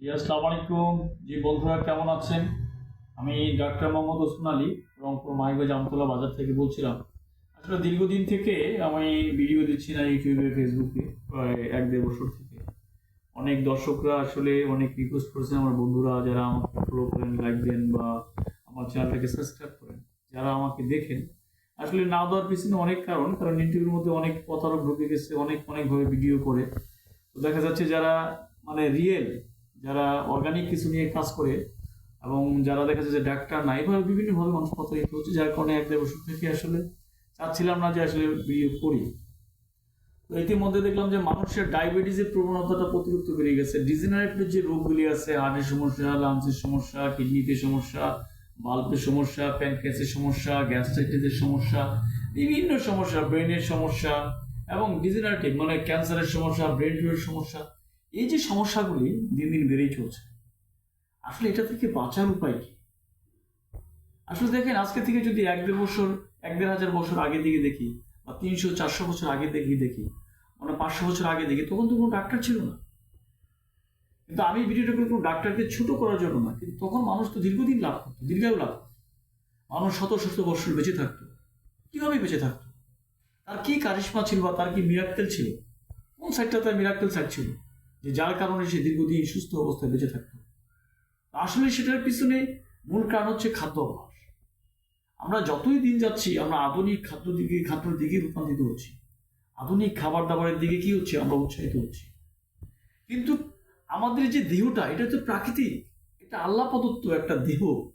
আসসালামু আলাইকুম জি বন্ধুরা, কেমন আছেন? আমি ডাক্তার মোহাম্মদ ওসমান আলী, রংপুর মাইগো জামতলা বাজার থেকে বলছিলাম। আসলে দীর্ঘদিন থেকে আমি ভিডিও দিচ্ছি না ইউটিউবে, ফেসবুকে, প্রায় এক দেড় বছর থেকে। অনেক দর্শকরা আসলে অনেক রিকোয়েস্ট করেছেন আমার বন্ধুরা, যারা আমাকে ফলো করেন লাইক দেন বা আমার চ্যানেলটাকে সাবস্ক্রাইব করেন, যারা আমাকে দেখেন। আসলে না দেওয়ার পিছনে অনেক কারণ কারণ ইউটিউবের মধ্যে অনেক প্রতারক ঢুকে গেছে, অনেক অনেকভাবে ভিডিও করে। তো দেখা যাচ্ছে যারা মানে রিয়েল যারা অর্গানিক কিছু নিয়ে কাজ করে এবং যারা দেখা যাচ্ছে যে ডাক্তার না, এভাবে বিভিন্নভাবে মানুষ প্রতারিত হচ্ছে, যার কারণে এক দেড় বছর থেকে আসলে চাচ্ছিলাম না যে আসলে ভিডিও করি। তো ইতিমধ্যে দেখলাম যে মানুষের ডায়াবেটিসের প্রবণতাটা প্রতিরোধ বেড়ে গেছে। ডিজেনারেটিভ যে রোগগুলি আছে হার্টের সমস্যা লাংসের সমস্যা কিডনিতে সমস্যা বাল্বের সমস্যা প্যানক্রিয়াসের সমস্যা গ্যাস্ট্রাইটিসের সমস্যা, বিভিন্ন সমস্যা ব্রেনের সমস্যা এবং ডিজেনারেটিভ মানে ক্যান্সারের সমস্যা ব্রেন টিউবের সমস্যা। এই যে সমস্যাগুলি দিন দিন বেড়েই চলছে, আসলে এটা থেকে বাঁচার উপায় কি? আসলে দেখেন, আজকে থেকে যদি এক দেড় বছর, এক দেড় হাজার বছর আগে দিকে দেখি, বা তিনশো, চারশো বছর আগে দেখি দেখি মানে পাঁচশো বছর আগে দেখি, তখন তো কোনো ডাক্তার ছিল না। কিন্তু আমি ভিডিওটা করে কোনো ডাক্তারকে ছোট করার জন্য না, কিন্তু তখন মানুষ তো দীর্ঘদিন লাভ করতো, দীর্ঘায়ু লাভ করতো। মানুষ শত শত বছর বেঁচে থাকতো। কীভাবে বেঁচে থাকতো? তার কি কারিশমা ছিল বা তার কি মিরাক্কেল ছিল? কোন সাইডটা তার মিরাক্কেল সাইড ছিল? যে যার কারণে সে দীর্ঘদিন সুস্থ অবস্থায় বেঁচে থাকতো। আসলে সেটার পিছনে মূল কারণ হচ্ছে খাদ্য অভ্যাস আমরা যতই দিন যাচ্ছি, আমরা আধুনিক খাদ্য দিকে, খাদ্যের দিকে রূপান্তরিত হচ্ছি। আধুনিক খাবার দাবারের দিকে কি হচ্ছে? আমরা উৎসাহিত হচ্ছি। কিন্তু আমাদের যে দেহটা, এটা তো প্রাকৃতিক। এটা আল্লাহ প্রদত্ত একটা দেহ।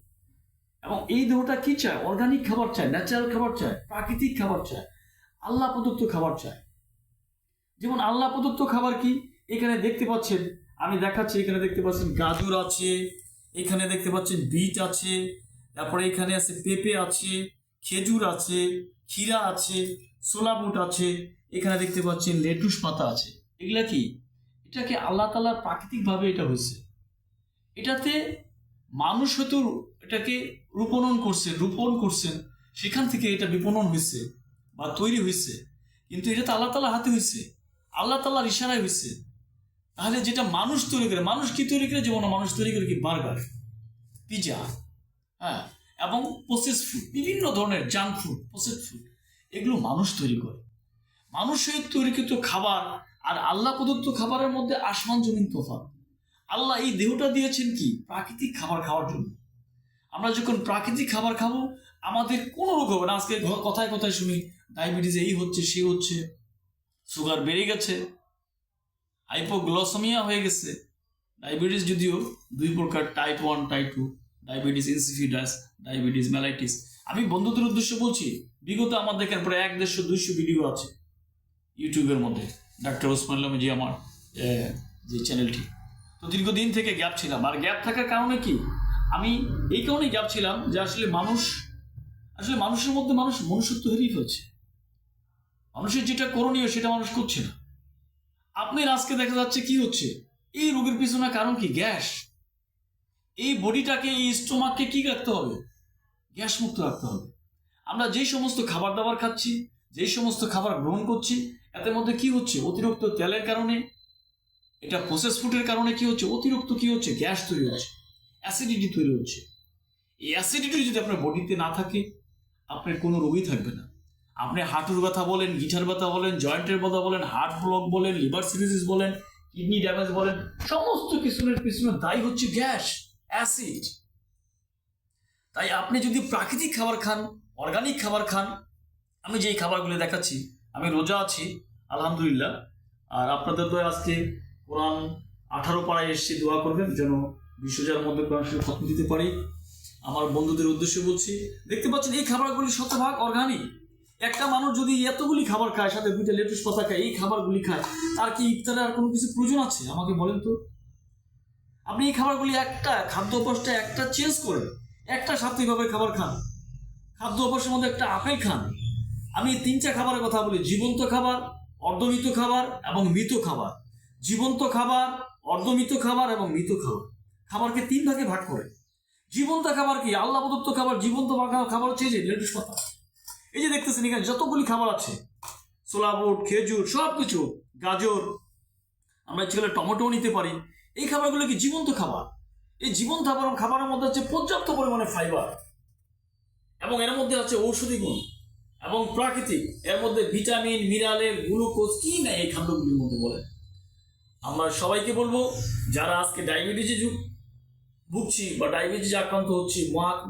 এবং এই দেহটা কি চায়? অর্গানিক খাবার চায় ন্যাচারাল খাবার চায়, প্রাকৃতিক খাবার চায়। আল্লাহ প্রদত্ত খাবার চায়। যেমন আল্লাহ প্রদত্ত খাবার কি? এখানে দেখতে পাচ্ছেন, আমি দেখাচ্ছি, এখানে দেখতে পাচ্ছেন গাজর আছে, এখানে দেখতে পাচ্ছেন বিট আছে, তারপরে এখানে আছে পেঁপে আছে, খেজুর আছে, ক্ষীরা আছে সোলা বুট আছে, এখানে দেখতে পাচ্ছেন লেটুস পাতা আছে। এগুলা কি? এটাকে আল্লাহ তালা প্রাকৃতিকভাবে এটা হয়েছে? এটাতে মানুষ হয়তো এটাকে রূপণন করছে, রূপণ করছেন, সেখান থেকে এটা বিপণন হয়েছে বা তৈরি হয়েছে। কিন্তু এটা তো আল্লাহ তালা হাতে হয়েছে, আল্লাহ তাল্লাহর ইশারায় হয়েছে। তাহলে যেটা মানুষ তৈরি করে, মানুষ কি তৈরি করে? যেমন মানুষ তৈরি করে কি বার্গার, পিজা হ্যাঁ এবং প্রসেস ফুড বিভিন্ন ধরনের জাঙ্ক ফুড প্রসেস ফুড এগুলো মানুষ তৈরি করে। মানুষের তৈরিকৃত খাবার আর আল্লাহ প্রদত্ত খাবারের মধ্যে আসমান, জমিন তোফাত আল্লাহ এই দেহটা দিয়েছেন কি? প্রাকৃতিক খাবার খাওয়ার জন্য। আমরা যখন প্রাকৃতিক খাবার খাব, আমাদের কোনো রোগ হবে না। আজকে কথায় কথায় শুনি, ডায়াবেটিস এই হচ্ছে, সে হচ্ছে সুগার বেড়ে গেছে। হাইপোগ্লসমিয়া হয়ে গেছে। ডায়াবেটিস যদিও দুই প্রকার type one type two diabetes insipidus diabetes mellitus আমি বন্ধুদের উদ্দেশ্যে বলছি, বিগত আমার দেখেন প্রায় এক দেড়শো, দুইশো ভিডিও আছে ইউটিউবের মধ্যে। ডাক্তার ওসমান যে আমার যে চ্যানেলটি তো দীর্ঘদিন থেকে গ্যাপ ছিলাম। আর গ্যাপ থাকার কারণে কি? আমি এই কারণেই গ্যাপ ছিলাম যে আসলে মানুষ, আসলে মানুষের মধ্যে মানুষ মনুষ্যত্ব হারিয়ে ফেলছে মানুষের যেটা করণীয় সেটা মানুষ করছে না। আপনার আজকে দেখা যাচ্ছে কি হচ্ছে? এই রোগের পিছনে কারণ কি? গ্যাস। এই বডিটাকে, এই স্টোমাককে কি রাখতে হবে? গ্যাস মুক্ত রাখতে হবে। আমরা যেই সমস্ত খাবার দাবার খাচ্ছি, যেই সমস্ত খাবার গ্রহণ করছি, এতে মধ্যে কি হচ্ছে? অতিরিক্ত তেলের কারণে? এটা প্রসেস ফুডের কারণে কি হচ্ছে? অতিরিক্ত কি হচ্ছে? গ্যাস তৈরি হচ্ছে। অ্যাসিডিটি তৈরি হচ্ছে। এই অ্যাসিডিটি যদি আপনার বডিতে না থাকে, আপনার কোনো রোগই থাকবে না। আপনি হাঁটুর ব্যথা বলেন, গিটার ব্যথা বলেন জয়েন্টের ব্যথা বলেন হার্ট ব্লক বলেন লিভার সিরিজিস বলেন কিডনি ড্যামেজ বলেন, সমস্ত কিছুর পিছনে দায়ী হচ্ছে গ্যাস অ্যাসিড তাই আপনি যদি প্রাকৃতিক খাবার খান অর্গানিক খাবার খান, আমি যেই খাবারগুলো দেখাচ্ছি, আমি রোজা আছি, আলহামদুলিল্লাহ, আর আপনাদের তো আজকে কোরআন আঠারো পাড়ায় এসেছি দোয়া করবেন, যেন বিশ হাজার মধ্যে কোরআন শরীফ খতম দিতে পারি। আমার বন্ধুদের উদ্দেশ্যে বলছি, দেখতে পাচ্ছেন এই খাবারগুলি শতভাগ অর্গানিক একটা মানুষ যদি এতগুলি খাবার খায়, সাথে দুইটা লেটুস পাতা খায়, এই খাবারগুলি খায়, তার কি ইফতারে আর কোনো কিছু প্রয়োজন আছে? আমাকে বলেন তো। আপনি এই খাবারগুলি একটা খাদ্য অভ্যাসটা একটা চেঞ্জ করে, একটা সাত্বিকভাবে খাবার খান। খাদ্য অভ্যাসের মধ্যে একটা আপেল খান। আমি তিনটা খাবারের কথা বলি, জীবন্ত খাবার, অর্ধমৃত খাবার এবং মৃত খাবার। জীবন্ত খাবার, অর্ধমৃত খাবার এবং মৃত খাবার। খাবারকে তিন ভাগে ভাগ করে। জীবন্ত খাবার কি? আল্লাহ প্রদত্ত খাবার, জীবন্ত খাবার হচ্ছে যে লেটুস পাতা। এই যে দেখতেছেন এখানে যতগুলি খাবার আছে সোলা বুট, খেজুর সব কিছু গাজর, আমরা ইচ্ছে করলে টমেটোও নিতে পারি। এই খাবারগুলো কি জীবন্ত খাবার এই জীবন্ত খাবার খাবারের মধ্যে হচ্ছে পর্যাপ্ত পরিমাণে ফাইবার এবং এর মধ্যে আছে ঔষধি গুণ এবং প্রাকৃতিক। এর মধ্যে ভিটামিন, মিনারেল, গ্লুকোজ, কি নাই এই খাদ্যগুলির মধ্যে বলে। আমরা সবাইকে বলব, যারা আজকে ডায়াবেটিসে ভুগছি বা ডায়াবেটিস আক্রান্ত হচ্ছে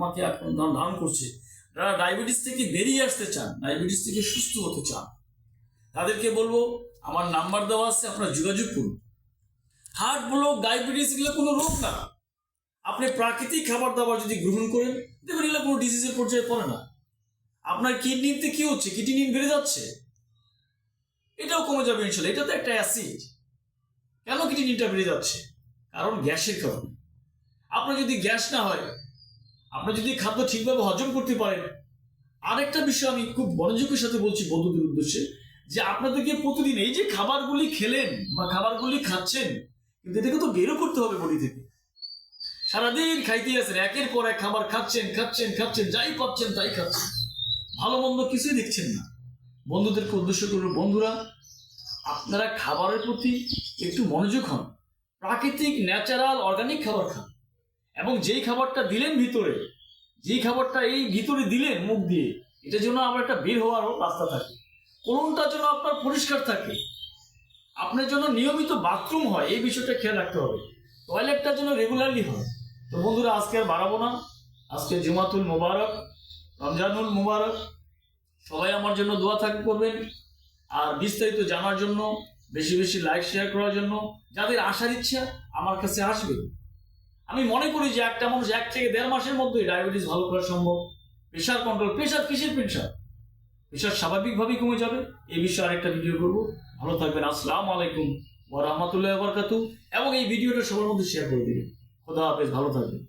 মাকে আক্রান্ত ধারণ করছে যারা ডায়াবেটিস থেকে বেরিয়ে আসতে চান, ডায়াবেটিস থেকে সুস্থ হতে চান, তাদেরকে বলব, আমার নাম্বার দেওয়া আছে, আপনারা যোগাযোগ করুন। হার্ট ব্লক, ডায়াবেটিস, এগুলো কোনো রোগ না। আপনি প্রাকৃতিক খাবার দাবার যদি গ্রহণ করেন দেখবেন এগুলো কোনো ডিজিজের পর্যায়ে পড়ে না। আপনার কিডনিতে কি হচ্ছে? কিডনি বেড়ে যাচ্ছে। এটাও কমে যাবে ইনশাল্লাহ। এটা তো একটা অ্যাসিড কেন কিডনিটা বেড়ে যাচ্ছে? কারণ গ্যাসের কারণে। আপনার যদি গ্যাস না হয় আপনি যদি খাদ্য ঠিকভাবে হজম করতে পারেন, আরেকটা বিষয় আমি খুব মনোযোগের সাথে বলছি বন্ধুদের উদ্দেশ্যে, যে আপনাদেরকে প্রতিদিন এই যে খাবারগুলি খেলেন বা খাবারগুলি খাচ্ছেন, কিন্তু এটাকে তো বেরো করতে হবে বডি থেকে। সারাদিন খাইতে আছেন, একের পর এক খাবার খাচ্ছেন খাচ্ছেন খাচ্ছেন, যাই পাচ্ছেন তাই খাচ্ছেন। ভালো মন্দ কিছুই দেখছেন না। বন্ধুদেরকে উদ্দেশ্য করব, বন্ধুরা, আপনারা খাবারের প্রতি একটু মনোযোগ হন। প্রাকৃতিক, ন্যাচারাল, অর্গানিক খাবার খান। এবং যেই খাবারটা দিলেন ভিতরে, যেই খাবারটা এই ভিতরে দিলেন মুখ দিয়ে এটা জন্য আমার একটা বের হওয়ার রাস্তা থাকে। কোনটা জন্য আপনার পরিষ্কার থাকে। আপনার জন্য নিয়মিত বাথরুম হয়, এই বিষয়টা খেয়াল রাখতে হবে। টয়লেটটা যেন রেগুলারলি হয়। তো বন্ধুরা, আজকে আর বাড়াবো না। আজকে জুমাতুল মোবারক, রমজানুল মোবারক। সবাই আমার জন্য দোয়া থাক করবেন। আর বিস্তারিত জানার জন্য, বেশি বেশি লাইক শেয়ার করার জন্য, যাদের আসার ইচ্ছা আমার কাছে আসবে। আমি মনে করি যে একটা মানুষ এক থেকে দেড় মাসের মধ্যে ডায়াবেটিস ভালো করা সম্ভব। প্রেশার কন্ট্রোল প্রেশার কিসের প্রেশার প্রেশার স্বাভাবিকভাবেই কমে যাবে। এই বিষয়ে আরেকটা ভিডিও করব। ভালো থাকবেন। আসসালাম আলাইকুম ওয়া রাহমাতুল্লাহি ওয়া কাতু এবং এই ভিডিওটা সবার মধ্যে শেয়ার করে দিবেন। খোদা হাফেজ। ভালো থাকবেন।